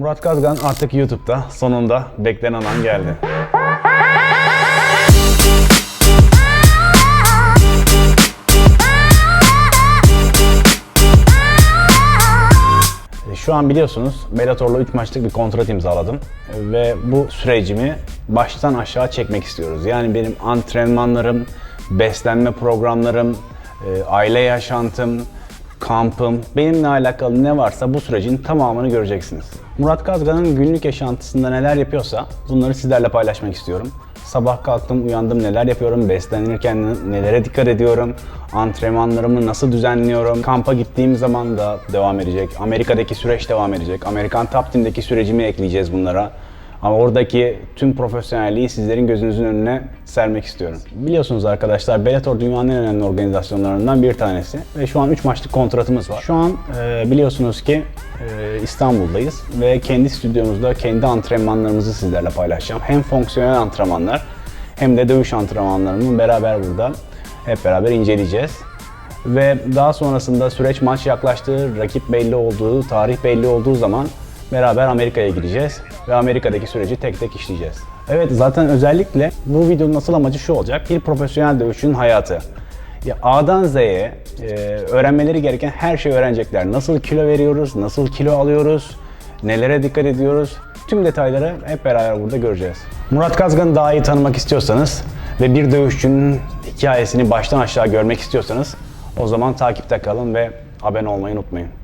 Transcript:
Murat Kazgan artık YouTube'da. Sonunda beklenen an geldi. E, Şu an biliyorsunuz Bellator'la 3 maçlık bir kontrat imzaladım ve bu sürecimi baştan aşağı çekmek istiyoruz. Yani benim antrenmanlarım, beslenme programlarım, e, aile yaşantım, kampım, benimle alakalı ne varsa bu sürecin tamamını göreceksiniz. Murat Kazgan'ın günlük yaşantısında neler yapıyorsa bunları sizlerle paylaşmak istiyorum. Sabah kalktım, uyandım, neler yapıyorum, beslenirken nelere dikkat ediyorum, antrenmanlarımı nasıl düzenliyorum, kampa gittiğim zaman da devam edecek, Amerika'daki süreç devam edecek, Amerikan Top Team'deki sürecimi ekleyeceğiz bunlara. Ama oradaki tüm profesyonelliği sizlerin gözünüzün önüne sermek istiyorum. Biliyorsunuz arkadaşlar Bellator dünyanın en önemli organizasyonlarından bir tanesi ve şu an 3 maçlık kontratımız var. Şu an e, biliyorsunuz ki e, İstanbul'dayız ve kendi stüdyomuzda kendi antrenmanlarımızı sizlerle paylaşacağım. Hem fonksiyonel antrenmanlar hem de dövüş antrenmanlarımı beraber burada hep beraber inceleyeceğiz. Ve daha sonrasında süreç maç yaklaştığı, rakip belli olduğu, tarih belli olduğu zaman beraber Amerika'ya gideceğiz ve Amerika'daki süreci tek tek işleyeceğiz. Evet zaten özellikle bu videonun asıl amacı şu olacak. Bir profesyonel dövüşçünün hayatı. Ya A'dan Z'ye e, öğrenmeleri gereken her şeyi öğrenecekler. Nasıl kilo veriyoruz, nasıl kilo alıyoruz, nelere dikkat ediyoruz. Tüm detayları hep beraber burada göreceğiz. Murat Kazgan'ı daha iyi tanımak istiyorsanız ve bir dövüşçünün hikayesini baştan aşağı görmek istiyorsanız o zaman takipte kalın ve abone olmayı unutmayın.